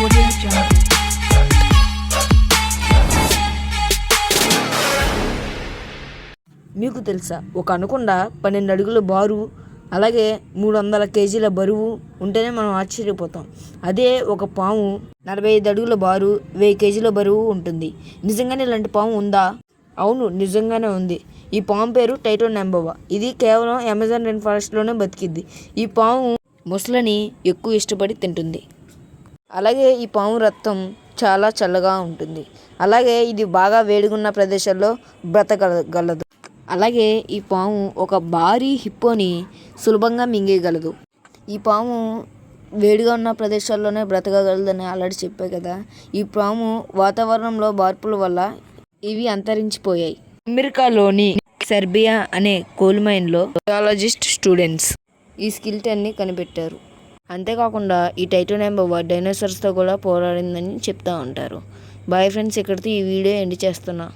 మీకు తెలుసా ఒక అనుకుండ పన్నెండు అడుగుల బారు అలాగే మూడు వందల కేజీల బరువు ఉంటేనే మనం ఆశ్చర్యపోతాం. అదే ఒక పాము నలభై ఐదు అడుగుల బారు వెయ్యి కేజీల బరువు ఉంటుంది. నిజంగానే ఇలాంటి పాము ఉందా? అవును నిజంగానే ఉంది. ఈ పాము పేరు టైటో నెంబోవా. ఇది కేవలం అమెజాన్ రెయిన్ ఫారెస్ట్లోనే బతికిద్ది. ఈ పాము ముసలని ఎక్కువ ఇష్టపడి తింటుంది. అలాగే ఈ పాము రక్తం చాలా చల్లగా ఉంటుంది. అలాగే ఇది బాగా వేడిగున్న ప్రదేశాల్లో బ్రతకగలదు. అలాగే ఈ పాము ఒక భారీ హిప్పోని సులభంగా మింగేయగలదు. ఈ పాము వేడిగా ఉన్న ప్రదేశాల్లోనే బ్రతకగలదని ఆల్రెడీ చెప్పే కదా. ఈ పాము వాతావరణంలో మార్పుల వల్ల ఇవి అంతరించిపోయాయి. అమెరికాలోని సెర్బియా అనే కోల్ మైన్లో స్టూడెంట్స్ ఈ స్కిల్టన్ని కనిపెట్టారు. అంతేకాకుండా ఈ టైటోనెంబోవా డైనోసార్స్తో కూడా పోరాడిందని చెప్తా ఉంటారు. బాయ్ ఫ్రెండ్స్ ఇక్కడితో ఈ వీడియో ఎండ్ చేస్తున్నా.